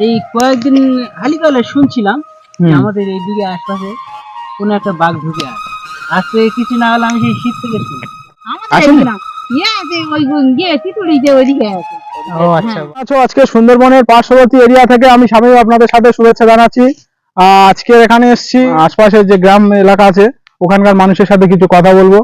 এই কয়েকদিন হালিকালে শুনছিলাম যে। আমাদের এইদিকে আশপাশে কোনো একটা বাঘ ঢুকে আছে। আজকে কিছু না হলে আমি সেই শীত থেকে শুনি? ইয়ে আছে ওই তিতুলি যে ওইদিকে আছে। ও আচ্ছা। আচ্ছা আজকে সুন্দরবনের পার্শ্ববর্তী এরিয়া থেকে আমি স্বামী আপনাদের সাথে শুভেচ্ছা জানাচ্ছি। আহ, আজকে এখানে এসেছি আশপাশের যে গ্রাম এলাকা আছে ওখানকার মানুষের সাথে কিছু কথা বলব।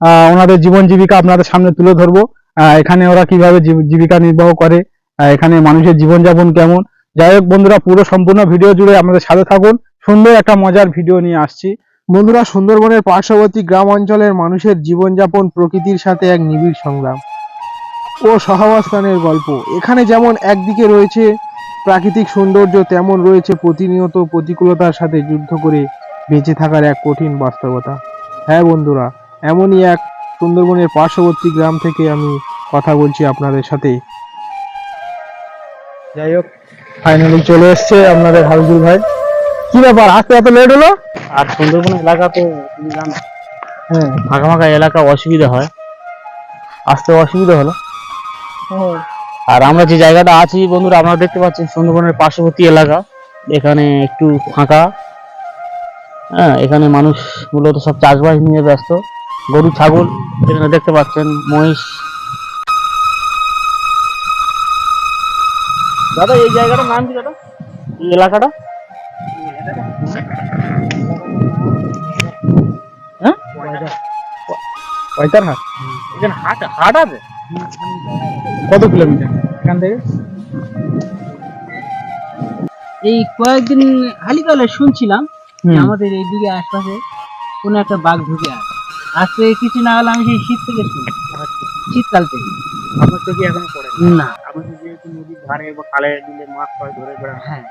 আহ, ওনাদের জীবন জীবিকা আপনাদের সামনে তুলে ধরবো। আহ, এখানে ওরা কীভাবে জীবিকা নির্বাহ করে এখানে মানুষের জীবনযাপন কেমন যাই হোক বন্ধুরা, পুরো সম্পূর্ণ ভিডিও জুড়ে আমাদের সাথে থাকুন। সুন্দর একটা মজার ভিডিও নিয়ে আসছি। বন্ধুরা, সুন্দরবনের পার্শ্ববর্তী গ্রাম অঞ্চলের মানুষের জীবনযাপন প্রকৃতির সাথে এক নিবিড় সংগ্রাম। ও সহাবস্থানের গল্প। এখানে যেমন একদিকে রয়েছে প্রাকৃতিক সৌন্দর্য, তেমন রয়েছে প্রতিনিয়ত প্রতিকূলতার সাথে যুদ্ধ করে বেঁচে থাকার এক কঠিন বাস্তবতা। হ্যাঁ বন্ধুরা, এমনই এক সুন্দরবনের পার্শ্ববর্তী গ্রাম থেকে আমি কথা বলছি আপনাদের সাথে। যাই হোক ফাইনালি চলে এসছে আপনাদের হালদুল ভাই। কি ব্যাপার আসতে এত লেট হলো? আর সুন্দরবন এলাকা তো তুমি জানো হ্যাঁ। ফাঁকা ফাঁকা এলাকা অসুবিধা হয়। আসতে অসুবিধা হলো? আর আমরা যে জায়গাটা আছি বন্ধুরা আপনারা দেখতে পাচ্ছেন সুন্দরবনের পার্শ্ববর্তী এলাকা। এখানে একটু ফাঁকা। হ্যাঁ এখানে মানুষ মূলত সব চাষবাস নিয়ে ব্যস্ত। গরু ছাগল এখানে দেখতে পাচ্ছেন মহিষ। দাদা এই জায়গাটার নাম কি দাদা? এই এলাকাটা? হ্যাঁ? পয়তার হাট। এখানে হাট হাট আছে? কত কিলোমিটার? এখান থেকে? এই কয়েকদিন হালিকালে শুনছিলাম। আমাদের এইদিকে আশপাশে কোনো একটা বাঘ ঢুকে আছে। আজকে কিছু না হলে আমি সেই শীত থেকে শুনি। শীতকাল থেকে। আপনার চোখে এখনও পড়ে না। যেহেতু নদীর ধারে বা খালে বিলে মাছ ফাছ ধরে বেড়ান হ্যাঁ।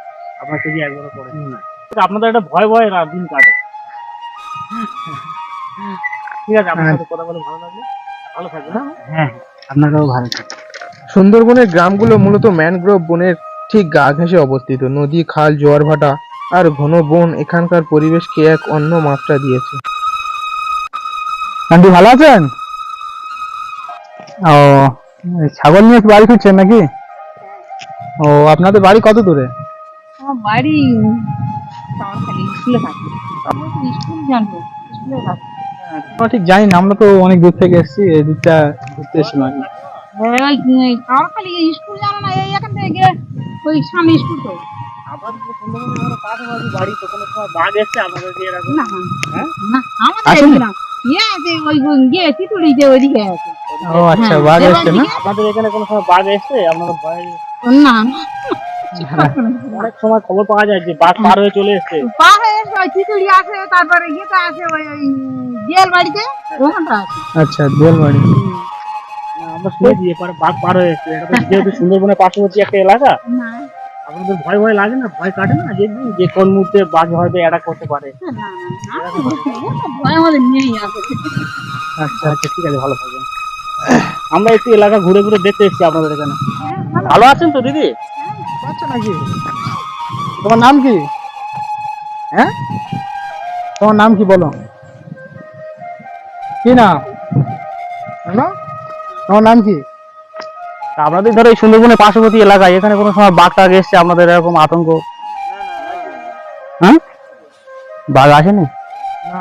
আপনার চোখে একবারও পড়ে না। আপনাদের একটা ভয় ভয় রাত দিন কাটে। ঠিক আছে আপনার সাথে কথা বলে ভালো লাগল। ভালো থাকবে না হ্যাঁ আপনারাও ভালো সুন্দরবনের গ্রামগুলো মূলত ম্যানগ্রোভ বনের ঠিক গা ঘেঁষে অবস্থিত। নদী খাল জোয়ার ভাটা আর ঘন বন এখানকার পরিবেশকে এক অন্য মাত্রা দিয়েছে। আন্টি ভালো আছেন? ও ছাগল নিয়ে বাড়ি ফিরছেন নাকি? ও আপনাদের বাড়ি কত দূরে? আমার বাড়ি স্কুলে থাকি। স্কুল জানব স্কুলে থাকি। আমরা ঠিক জানি না আমরা তো অনেক দূর থেকে এসেছি এই দিকটা ঘুরতে এসেছিলাম স্কুল জানো না এই এখান থেকে ওই সামনে স্কুল তো। হ্যাঁ? আমাদের ইয়ে ওইদিকে আছে। ও আচ্ছা হ্যাঁ, বাঘ এসছে না? এখানে কোনো সময় বাঘ এসছে আপনাদের ভয় না। অনেক সময় খবর পাওয়া যায় যে বাঘ পার হয়ে চলে এসছে। এসে ওই তিতুলি আছে তারপরে ইয়েটা আছে ওই দিয়াল বাড়িতে ওখানটা আচ্ছা দোল বাড়ি। আমরা শুনেছি এপারে বাঘ পার হয়ে এসছে। এটা তো যেহেতু সুন্দরবনের পার্শ্ববর্তী একটা এলাকা না। আপনাদের ভয় ভয় লাগে না? ভয় কাটে না যে যে কোন মুহূর্তে বাঘ হয়তো অ্যাটাক করতে পারে? ভয় আমাদের নেই আচ্ছা আচ্ছা ঠিক আছে ভালো থাকবেন। আমরা একটু এলাকা ঘুরে ঘুরে দেখতে এসেছি আপনাদের এখানে। ভালো। আছেন তো, দিদি? নাকি তোমার নাম কি? হ্যাঁ? তোমার নাম কি বলো? কি নাম? তোমার নাম কি? আপনাদের ধরো এই সুন্দরবনের পার্শ্ববর্তী এলাকায় এখানে কোনো সময় বাঘ টাঘ এসছে, আপনাদের এরকম আতঙ্ক? হ্যাঁ? বাঘ আসেনি?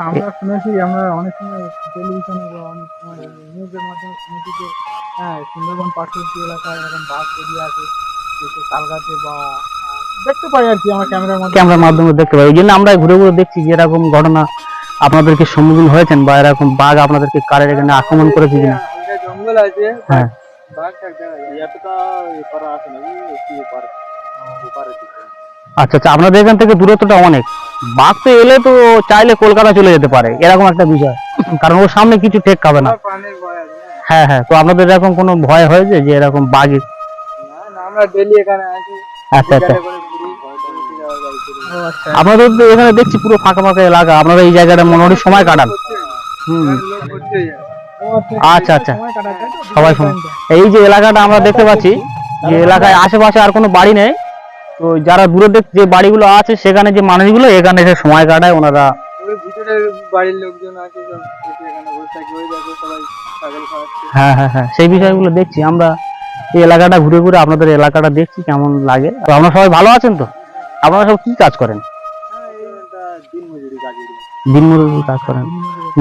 আমরা শুনেছি আমরা অনেক সময় টেলিভিশনে বা অনেক সময় নিউজের মাধ্যমে শুনেছি যে হ্যাঁ সুন্দরবন পার্শ্ববর্তী এলাকায় এরকম বাঘ বেরিয়ে আছে তালগাছে বা দেখতে পাই আর কি আমরা ক্যামেরার মধ্যে ক্যামেরার মাধ্যমে দেখতে পাই। এই জন্য আমরা ঘুরে ঘুরে দেখছি যে এরকম ঘটনা আপনাদেরকে সম্মুখীন হয়েছেন বা এরকম বাঘ আপনাদেরকে কারের এখানে আক্রমণ করেছে কিনা? জঙ্গল আছে হ্যাঁ। আচ্ছা আচ্ছা আপনাদের এখান থেকে দূরত্বটা অনেক। বাঘ তো এলে তো চাইলে কলকাতা চলে যেতে পারে, এরকম একটা বিষয়। কারণ ওর সামনে কিছু টেক খাবে না। হ্যাঁ হ্যাঁ তো আপনাদের এরকম কোনো ভয় হয়েছে যে এরকম বাঘ আচ্ছা আচ্ছা। আপনাদের তো এখানে দেখছি পুরো ফাঁকা ফাঁকা এলাকা, আপনারা এই জায়গাটা মোটামুটি সময় কাটান। হুম। আচ্ছা আচ্ছা। সবাই বিকেল এই যে এলাকাটা আমরা দেখতে পাচ্ছি, যে এলাকায় আশেপাশে আর কোনো বাড়ি নেই তো যারা দূরে দেখ- যে বাড়িগুলো আছে সেখানে যে মানুষগুলো এখানে এসে সময় কাটায় ওনারা বাড়ির লোকজন আছে হ্যাঁ হ্যাঁ হ্যাঁ সেই বিষয়গুলো দেখছি। আমরা এই এলাকাটা ঘুরে ঘুরে আপনাদের এলাকাটা দেখছি কেমন লাগে। তো আপনারা সবাই ভালো আছেন তো? আপনারা সব কি কাজ করেন? দিনমজুরি কাজ করেন।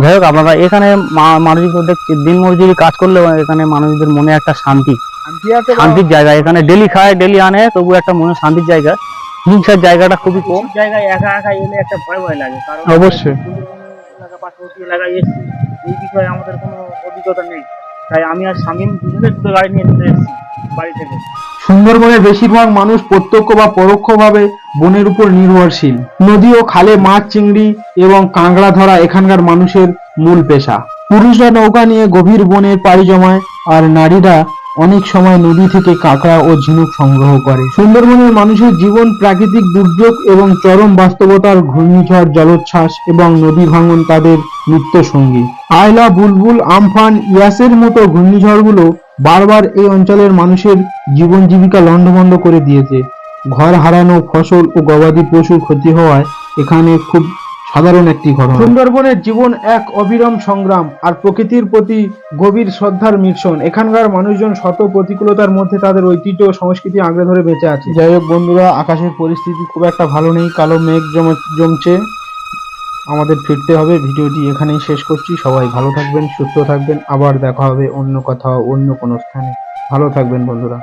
যাই হোক আপনারা এখানে মা- মানুষজন দেখছি দিনমজুরি কাজ করলেও এখানে মানুষদের মনে একটা শান্তি। শান্তির জায়গা এখানে ডেলি খায় ডেলি আনে তবু একটা মনে শান্তির জায়গা। হিংসার জায়গাটা খুবই কম। জায়গায় একা একা এলে একটা ভয় ভয় লাগে কারণ অবশ্যই। পার্শ্ববর্তী এলাকায় এসেছি এই বিষয়ে আমাদের কোনো অভিজ্ঞতা নেই। তাই আমি আর স্বামী দুজনে দুটো গাড়ি নিয়ে চলে এসেছি বাড়ি থেকে। সুন্দরবনের বেশিরভাগ মানুষ প্রত্যক্ষ বা পরোক্ষভাবে বনের উপর নির্ভরশীল। নদী ও খালে মাছ চিংড়ি এবং কাঁকড়া ধরা এখানকার মানুষের মূল পেশা। পুরুষরা নৌকা নিয়ে গভীর বনের পাড়ি জমায় আর নারীরা অনেক সময় নদী থেকে কাঁকড়া ও ঝিনুক সংগ্রহ করে। সুন্দরবনের মানুষের জীবন প্রাকৃতিক দুর্যোগ এবং চরম বাস্তবতার ঘূর্ণিঝড়, জলোচ্ছ্বাস এবং নদী ভাঙন তাদের নিত্য সঙ্গী আয়লা, বুলবুল, আমফান, ইয়াসের মতো ঘূর্ণিঝড়গুলো বারবার এই অঞ্চলের মানুষের জীবন জীবিকা লণ্ডভণ্ড করে দিয়েছে। ঘর হারানো ফসল ও গবাদি পশুর ক্ষতি হওয়ায় এখানে খুব সাধারণ একটি ঘটনা। সুন্দরবনের জীবন এক অবিরাম সংগ্রাম আর প্রকৃতির প্রতি গভীর শ্রদ্ধার মিশ্রণ। এখানকার মানুষজন শত প্রতিকূলতার মধ্যে তাদের ঐতিহ্য সংস্কৃতি আঁকড়ে ধরে বেঁচে আছে। যাই হোক বন্ধুরা আকাশের পরিস্থিতি খুব একটা ভালো নেই কালো মেঘ জমছে। আমাদের ফিরতে হবে ভিডিওটি এখানেই শেষ করছি। সবাই ভালো থাকবেন সুস্থ থাকবেন। আবার দেখা হবে অন্য কোথাও অন্য কোনো স্থানে। ভালো থাকবেন বন্ধুরা।